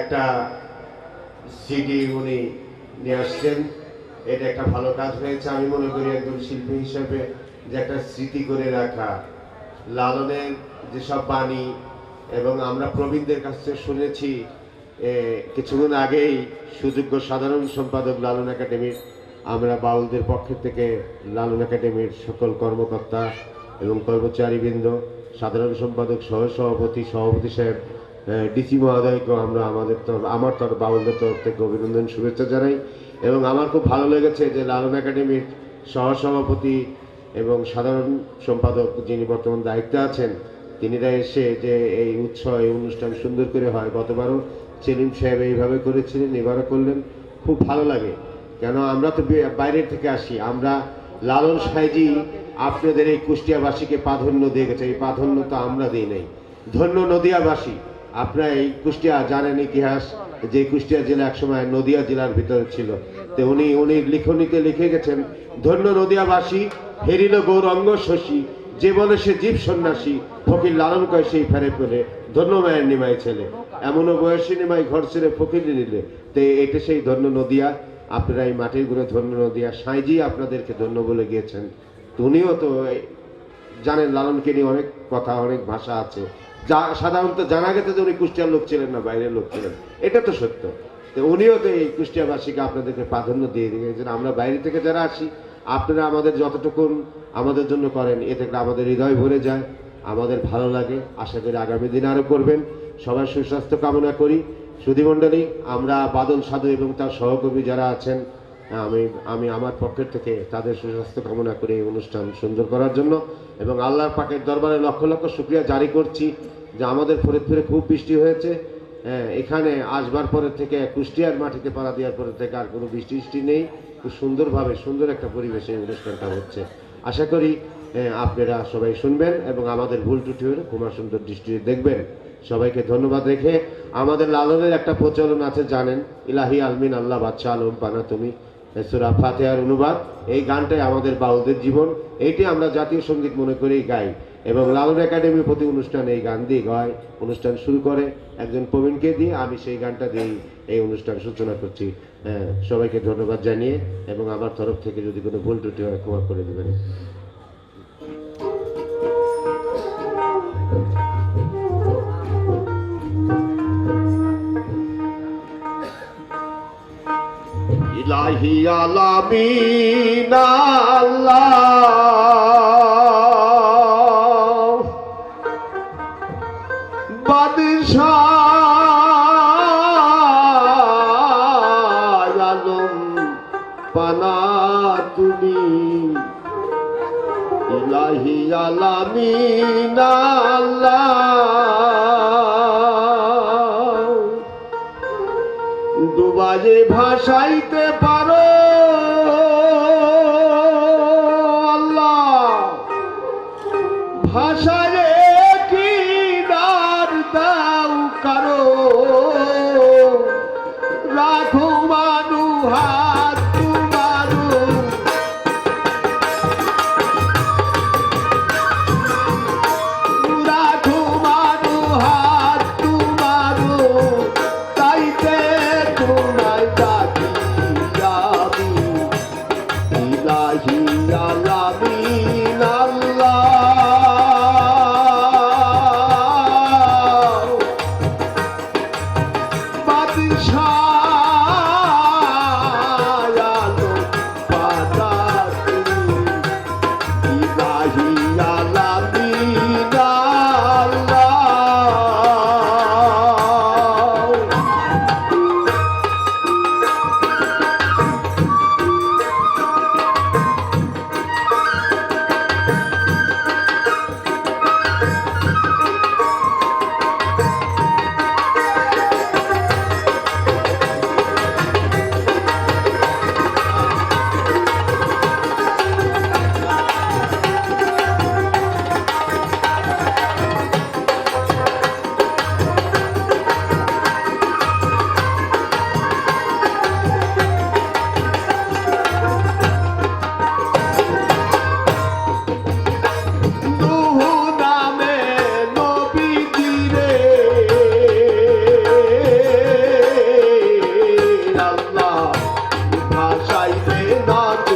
একটা সিডি উনি নিয়ে আসছেন। এটা একটা ভালো কাজ হয়েছে। আমি মনে করি একজন শিল্পী হিসেবে যে একটা স্মৃতি করে রাখা লালনের যেসব বাণী এবং আমরা প্রবীণদের কাছ থেকে শুনেছি কিছুক্ষণ আগেই সুযোগ্য সাধারণ সম্পাদক লালন একাডেমির, আমরা বাউলদের পক্ষ থেকে লালন একাডেমির সকল কর্মকর্তা এবং কর্মচারীবৃন্দ, সাধারণ সম্পাদক সহ সভাপতি সভাপতি সাহেব ডিসি মহোদয়কেও আমরা আমাদের তরফ আমার তরফ বাউলদের তরফ থেকে অভিনন্দন, শুভেচ্ছা জানাই। এবং আমার খুব ভালো লেগেছে যে লালন একাডেমির সহসভাপতি এবং সাধারণ সম্পাদক যিনি বর্তমান দায়িত্বে আছেন, তিনিরা এসে যে এই উৎসব, এই অনুষ্ঠান সুন্দর করে হয়। গতবারও সেলিম সাহেব এইভাবে করেছিলেন, এবারও করলেন। খুব ভালো লাগে। কেন আমরা তো বাইরের থেকে আসি। আমরা লালন সাহেজি আপনাদের এই কুষ্টিয়াবাসীকে প্রাধান্য দিয়ে গেছে। এই প্রাধান্য তো আমরা দিই নাই। ধন্য নদিয়াবাসী। আপনারা এই কুষ্টিয়া জানেন ইতিহাস, যে কুষ্টিয়া জেলা একসময় নদিয়া জেলার ভিতরে ছিল। তো উনি উনি লিখনীতে লিখে গেছেন, ধন্য নদিয়াবাসী, হেরিল গৌরঙ্গ শশী, যে বলে সে জীব সন্ন্যাসী, ফকির লালন কয় সেই ফেরে পেলে, ধন্য মায়ের নিমাই ছেলে। এমনও বয়সী নিমাই ঘর ছেড়ে ফকির নিলে। তো এটা সেই ধন্য নদিয়া আপনারা এই মাটির গুণে ধন্য নদিয়া, সাঁইজি আপনাদেরকে ধন্য বলে গিয়েছেন। উনিও তো জানেন লালনকে নিয়ে অনেক কথা, অনেক ভাষা আছে। যা, সাধারণত জানা গেছে যে উনি কুষ্টিয়ার লোক ছিলেন না, বাইরের লোক ছিলেন। এটা তো সত্য। তো উনিও তো এই কুষ্টিয়াবাসীকে আপনাদেরকে প্রাধান্য দিয়ে দিয়েছেন আমরা বাইরে থেকে যারা আসি, আপনারা আমাদের যতটুকুন আমাদের জন্য করেন এ থেকে আমাদের হৃদয় ভরে যায়, আমাদের ভালো লাগে। আশা করি আগামী দিনে আরও করবেন। সবার সুস্বাস্থ্য কামনা করি। সুধীমণ্ডলী, আমরা বাদল সাধু এবং তার সহকর্মী যারা আছেন আমি আমি আমার পক্ষের থেকে তাদের সুস্বাস্থ্য কামনা করে এই অনুষ্ঠান সুন্দর করার জন্য এবং আল্লাহর পাকের দরবারে লক্ষ লক্ষ শুক্রিয়া জারি করছি যে আমাদের ফরিদপুরে খুব বৃষ্টি হয়েছে। হ্যাঁ, এখানে আসবার পরের থেকে কুষ্টিয়ার মাটিতে পাড়া দেওয়ার পরের থেকে আর কোনো বৃষ্টি বৃষ্টি নেই। খুব সুন্দরভাবে সুন্দর একটা পরিবেশে অনুষ্ঠানটা হচ্ছে। আশা করি হ্যাঁ, আপনারা সবাই শুনবেন এবং আমাদের ভুল ত্রুটি হলে কুমার সুন্দর দৃষ্টিতে দেখবেন। সবাইকে ধন্যবাদ রেখে আমাদের লালনের একটা প্রচলন আছে জানেন? ইলাহি আলমিন আল্লাহ বাচ্চা আলম পানা তুমি। সুরা ফাতেহার অনুবাদ এই গানটাই আমাদের বাউলদের জীবন। এইটি আমরা জাতীয় সংগীত মনে করেই গাই এবং লালন একাডেমি প্রতি অনুষ্ঠান এই গান দিয়ে গায় অনুষ্ঠান শুরু করে একজন প্রবীণকে দিয়ে আমি সেই গানটা দিয়েই এই অনুষ্ঠান সূচনা করছি। হ্যাঁ, সবাইকে ধন্যবাদ জানিয়ে এবং আমার তরফ থেকে যদি কোনো ভুল ত্রুটি হয় ক্ষমা করে দেবেন। ইলাহি আলামিন পানা তুমি। ইলাহি আলামিন দুবাজে ভাসাইতে পারো। আল্লাহ ভাষারে நாட்டு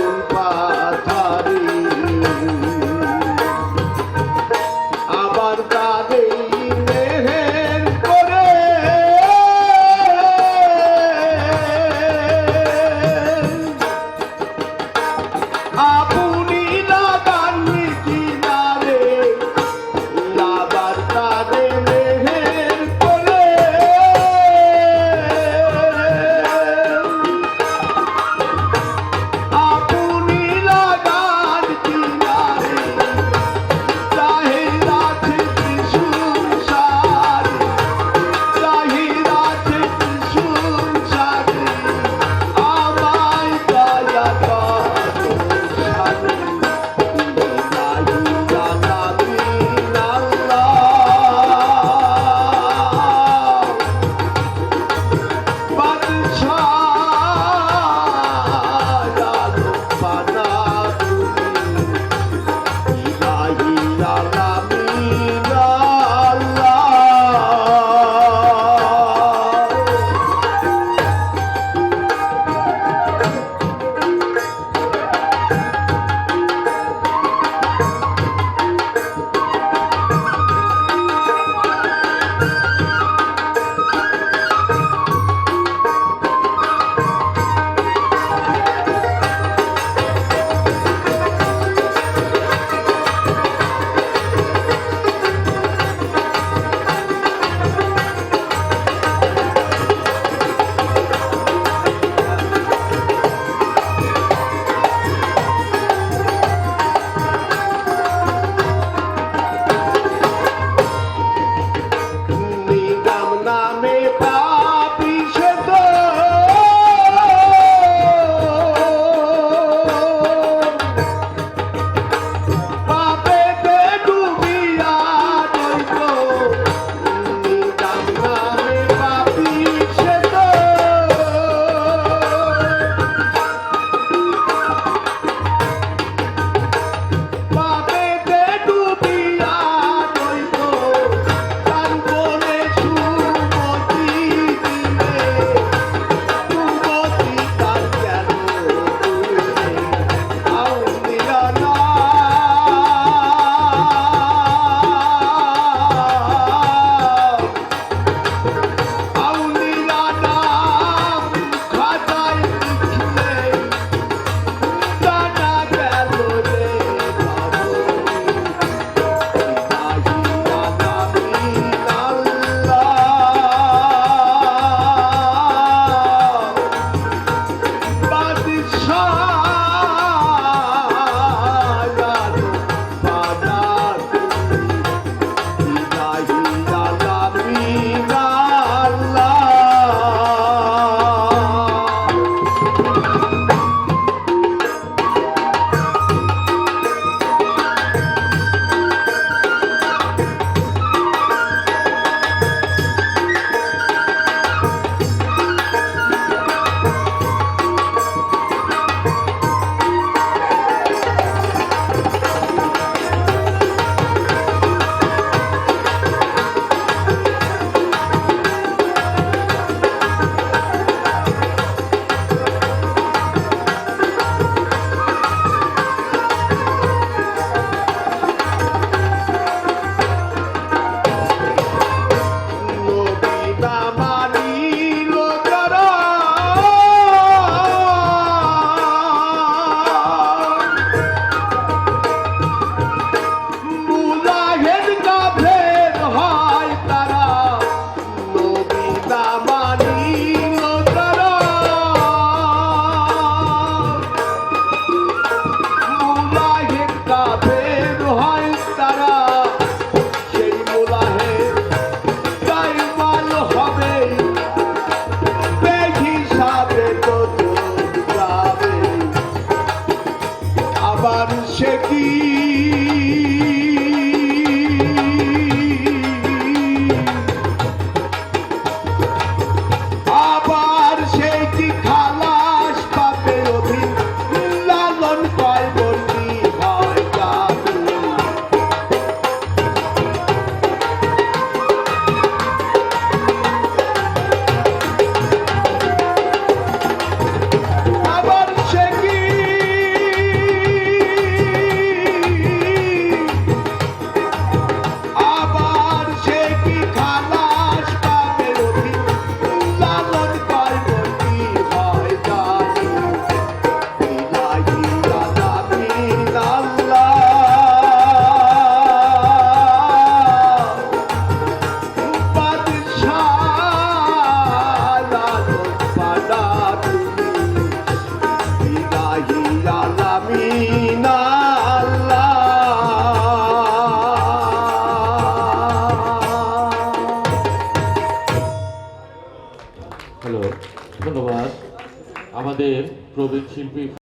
প্রবীণ শিল্পী